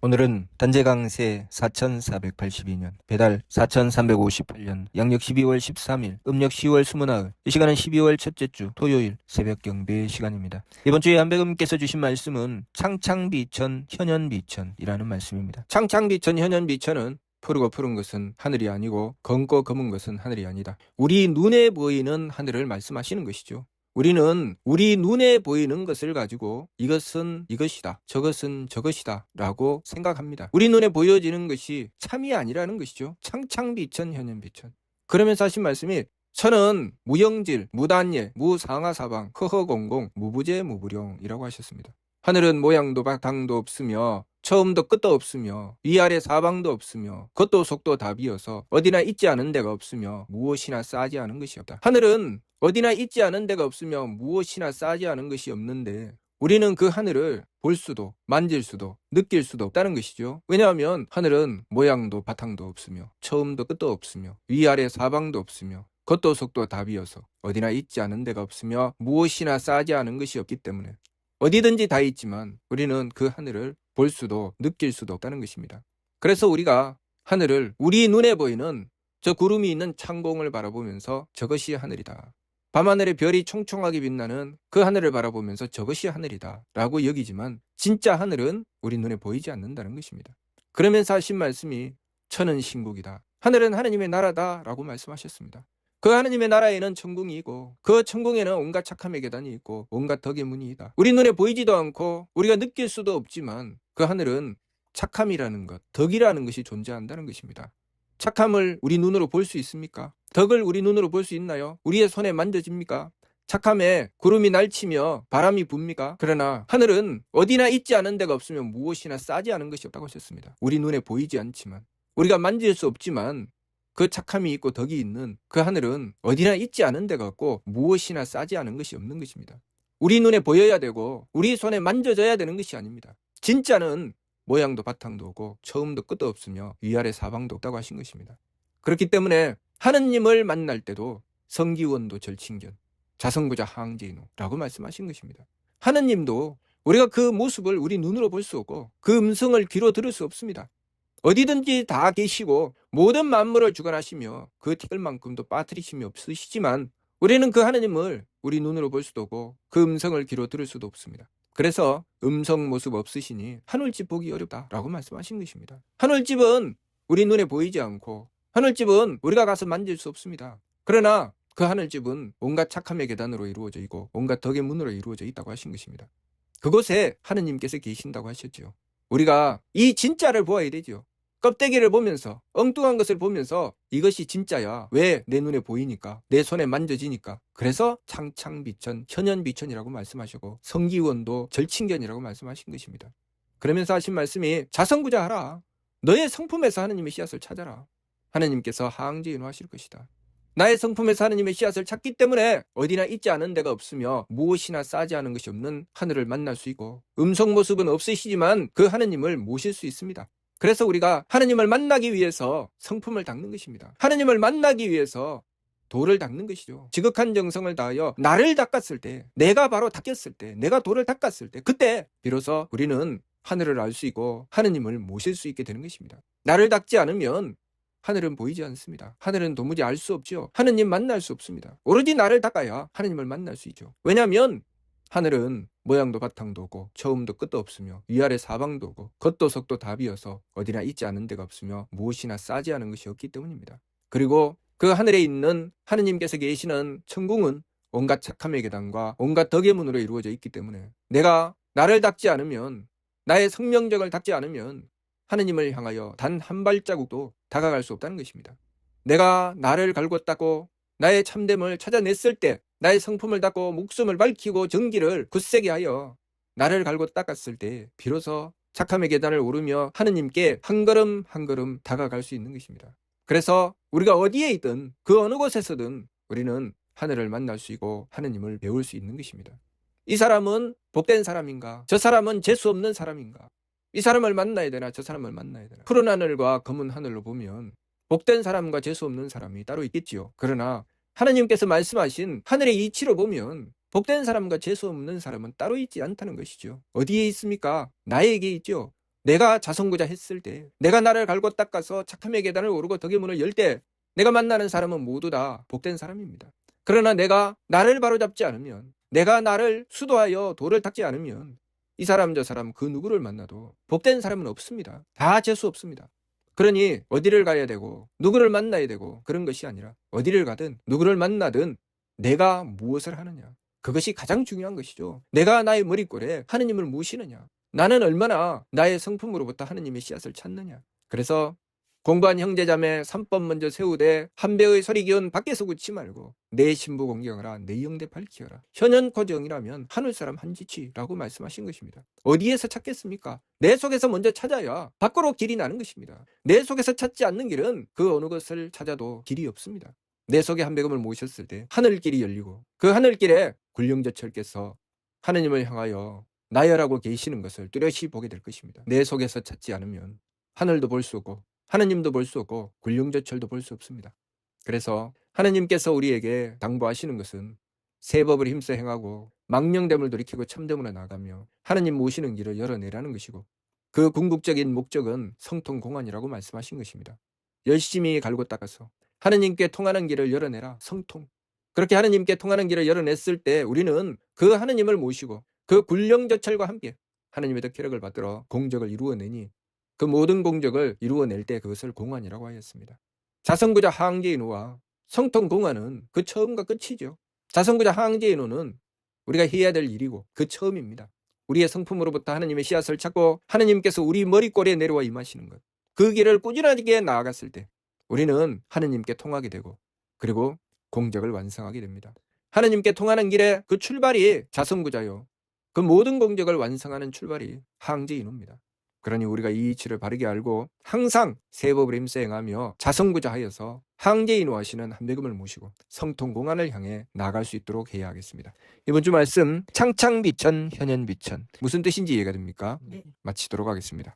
오늘은 단재강세 4482년, 배달 4358년, 양력 12월 13일, 음력 10월 20나흘, 이 시간은 12월 첫째 주 토요일 새벽 경배 시간입니다. 이번 주에 한백음께서 주신 말씀은 창창비천, 현현비천이라는 말씀입니다. 창창비천, 현현비천은 푸르고 푸른 것은 하늘이 아니고 검고 검은 것은 하늘이 아니다. 우리 눈에 보이는 하늘을 말씀하시는 것이죠. 우리는 우리 눈에 보이는 것을 가지고 이것은 이것이다, 저것은 저것이다 라고 생각합니다. 우리 눈에 보여지는 것이 참이 아니라는 것이죠. 창창비천, 현현비천. 그러면서 하신 말씀이 천은 무영질, 무단예, 무상하사방, 허허공공, 무부재, 무부령이라고 하셨습니다. 하늘은 모양도 바탕도 없으며 처음도 끝도 없으며 위아래 사방도 없으며 겉도 속도 답이어서 어디나 있지 않은 데가 없으며 무엇이나 싸지 않은 것이 없다. 하늘은 어디나 있지 않은 데가 없으며 무엇이나 싸지 않은 것이 없는데 우리는 그 하늘을 볼 수도 만질 수도 느낄 수도 없다는 것이죠. 왜냐하면 하늘은 모양도 바탕도 없으며 처음도 끝도 없으며 위아래 사방도 없으며 겉도 속도 답이어서 어디나 있지 않은 데가 없으며 무엇이나 싸지 않은 것이 없기 때문에 어디든지 다 있지만 우리는 그 하늘을 볼 수도 느낄 수도 없다는 것입니다. 그래서 우리가 하늘을 우리 눈에 보이는 저 구름이 있는 창공을 바라보면서 저것이 하늘이다. 밤하늘의 별이 총총하게 빛나는 그 하늘을 바라보면서 저것이 하늘이다. 라고 여기지만 진짜 하늘은 우리 눈에 보이지 않는다는 것입니다. 그러면서 하신 말씀이 천은 신국이다. 하늘은 하느님의 나라다. 라고 말씀하셨습니다. 그 하느님의 나라에는 천궁이 있고 그 천궁에는 온갖 착함의 계단이 있고 온갖 덕의 문이 있다. 우리 눈에 보이지도 않고 우리가 느낄 수도 없지만 그 하늘은 착함이라는 것, 덕이라는 것이 존재한다는 것입니다. 착함을 우리 눈으로 볼 수 있습니까? 덕을 우리 눈으로 볼 수 있나요? 우리의 손에 만져집니까? 착함에 구름이 날치며 바람이 붑니까? 그러나 하늘은 어디나 있지 않은 데가 없으면 무엇이나 싸지 않은 것이 없다고 하셨습니다. 우리 눈에 보이지 않지만 우리가 만질 수 없지만 그 착함이 있고 덕이 있는 그 하늘은 어디나 있지 않은 데가 없고 무엇이나 싸지 않은 것이 없는 것입니다. 우리 눈에 보여야 되고 우리 손에 만져져야 되는 것이 아닙니다. 진짜는 모양도 바탕도 없고 처음도 끝도 없으며 위아래 사방도 없다고 하신 것입니다. 그렇기 때문에 하느님을 만날 때도 성기원도 절친견, 자성구자 항제인호라고 말씀하신 것입니다. 하느님도 우리가 그 모습을 우리 눈으로 볼 수 없고 그 음성을 귀로 들을 수 없습니다. 어디든지 다 계시고 모든 만물을 주관하시며 그 티끌만큼도 빠뜨리심이 없으시지만 우리는 그 하느님을 우리 눈으로 볼 수도 없고 그 음성을 귀로 들을 수도 없습니다. 그래서 음성 모습 없으시니 하늘집 보기 어렵다라고 말씀하신 것입니다. 하늘집은 우리 눈에 보이지 않고 하늘집은 우리가 가서 만질 수 없습니다. 그러나 그 하늘집은 온갖 착함의 계단으로 이루어져 있고 온갖 덕의 문으로 이루어져 있다고 하신 것입니다. 그곳에 하느님께서 계신다고 하셨죠. 우리가 이 진짜를 보아야 되죠. 껍데기를 보면서 엉뚱한 것을 보면서 이것이 진짜야. 왜 내 눈에 보이니까 내 손에 만져지니까. 그래서 창창비천, 현현비천이라고 말씀하시고 성기원도 절친견이라고 말씀하신 것입니다. 그러면서 하신 말씀이 자성구자 하라. 너의 성품에서 하느님의 씨앗을 찾아라. 하느님께서 항지인화하실 것이다. 나의 성품에서 하느님의 씨앗을 찾기 때문에 어디나 있지 않은 데가 없으며 무엇이나 싸지 않은 것이 없는 하늘을 만날 수 있고 음성 모습은 없으시지만 그 하느님을 모실 수 있습니다. 그래서 우리가 하느님을 만나기 위해서 성품을 닦는 것입니다. 하느님을 만나기 위해서 돌을 닦는 것이죠. 지극한 정성을 다하여 나를 닦았을 때, 내가 바로 닦였을 때, 내가 돌을 닦았을 때, 그때 비로소 우리는 하늘을 알 수 있고 하느님을 모실 수 있게 되는 것입니다. 나를 닦지 않으면 하늘은 보이지 않습니다. 하늘은 도무지 알 수 없죠. 하느님 만날 수 없습니다. 오로지 나를 닦아야 하느님을 만날 수 있죠. 왜냐하면 하늘은 모양도 바탕도 없고 처음도 끝도 없으며 위아래 사방도 없고 겉도 속도 답이어서 어디나 있지 않은 데가 없으며 무엇이나 싸지 않은 것이 없기 때문입니다. 그리고 그 하늘에 있는 하느님께서 계시는 천궁은 온갖 착함의 계단과 온갖 덕의 문으로 이루어져 있기 때문에 내가 나를 닦지 않으면 나의 성명적을 닦지 않으면 하느님을 향하여 단 한 발자국도 다가갈 수 없다는 것입니다. 내가 나를 갈고 닦고 나의 참됨을 찾아냈을 때 나의 성품을 닦고 목숨을 밝히고 정기를 굳세게 하여 나를 갈고 닦았을 때 비로소 착함의 계단을 오르며 하느님께 한 걸음 한 걸음 다가갈 수 있는 것입니다. 그래서 우리가 어디에 있든 그 어느 곳에서든 우리는 하늘을 만날 수 있고 하느님을 배울 수 있는 것입니다. 이 사람은 복된 사람인가? 저 사람은 재수 없는 사람인가? 이 사람을 만나야 되나? 저 사람을 만나야 되나? 푸른 하늘과 검은 하늘로 보면 복된 사람과 재수 없는 사람이 따로 있겠지요. 그러나 하나님께서 말씀하신 하늘의 이치로 보면 복된 사람과 재수 없는 사람은 따로 있지 않다는 것이죠. 어디에 있습니까? 나에게 있죠. 내가 자선구자 했을 때 내가 나를 갈고 닦아서 착함의 계단을 오르고 덕의 문을 열 때 내가 만나는 사람은 모두 다 복된 사람입니다. 그러나 내가 나를 바로잡지 않으면 내가 나를 수도하여 도를 닦지 않으면 이 사람 저 사람 그 누구를 만나도 복된 사람은 없습니다. 다 재수 없습니다. 그러니 어디를 가야 되고 누구를 만나야 되고 그런 것이 아니라 어디를 가든 누구를 만나든 내가 무엇을 하느냐 그것이 가장 중요한 것이죠. 내가 나의 머릿골에 하느님을 무시느냐 나는 얼마나 나의 성품으로부터 하느님의 씨앗을 찾느냐 그래서 공부한 형제자매 3법 먼저 세우되 한 배의 소리 기운 밖에서 굳지 말고 내 신부 공경하라 내 영대 밝히어라 현현거정이라면 하늘 사람 한지치라고 말씀하신 것입니다. 어디에서 찾겠습니까? 내 속에서 먼저 찾아야 밖으로 길이 나는 것입니다. 내 속에서 찾지 않는 길은 그 어느 것을 찾아도 길이 없습니다. 내 속에 한백음을 모셨을 때 하늘길이 열리고 그 하늘길에 굴령저철께서 하느님을 향하여 나열하고 계시는 것을 뚜렷이 보게 될 것입니다. 내 속에서 찾지 않으면 하늘도 볼 수 없고 하느님도 볼 수 없고 굴령저철도 볼 수 없습니다. 그래서 하느님께서 우리에게 당부하시는 것은 새 법을 힘써 행하고 망령됨을 돌이키고 참됨으로 나가며 하느님 모시는 길을 열어내라는 것이고 그 궁극적인 목적은 성통 공안이라고 말씀하신 것입니다. 열심히 갈고 닦아서 하느님께 통하는 길을 열어내라 성통. 그렇게 하느님께 통하는 길을 열어냈을 때 우리는 그 하느님을 모시고 그 굴령저철과 함께 하느님의 덕기력을 받들어 공적을 이루어내니 그 모든 공적을 이루어낼 때 그것을 공안이라고 하였습니다. 자성구자 하항제인호와 성통공안은 그 처음과 끝이죠. 자성구자 하항제인호는 우리가 해야 될 일이고 그 처음입니다. 우리의 성품으로부터 하나님의 씨앗을 찾고 하나님께서 우리 머리꼬리에 내려와 임하시는 것. 그 길을 꾸준하게 나아갔을 때 우리는 하나님께 통하게 되고 그리고 공적을 완성하게 됩니다. 하나님께 통하는 길에 그 출발이 자성구자요. 그 모든 공적을 완성하는 출발이 항제인호입니다. 그러니 우리가 이 이치를 바르게 알고 항상 세법을 힘써 행하며 자성구자 하여서 항제인호하시는 한백음을 모시고 성통공안을 향해 나아갈 수 있도록 해야 하겠습니다. 이번 주 말씀 창창비천 현현비천 무슨 뜻인지 이해가 됩니까? 네. 마치도록 하겠습니다.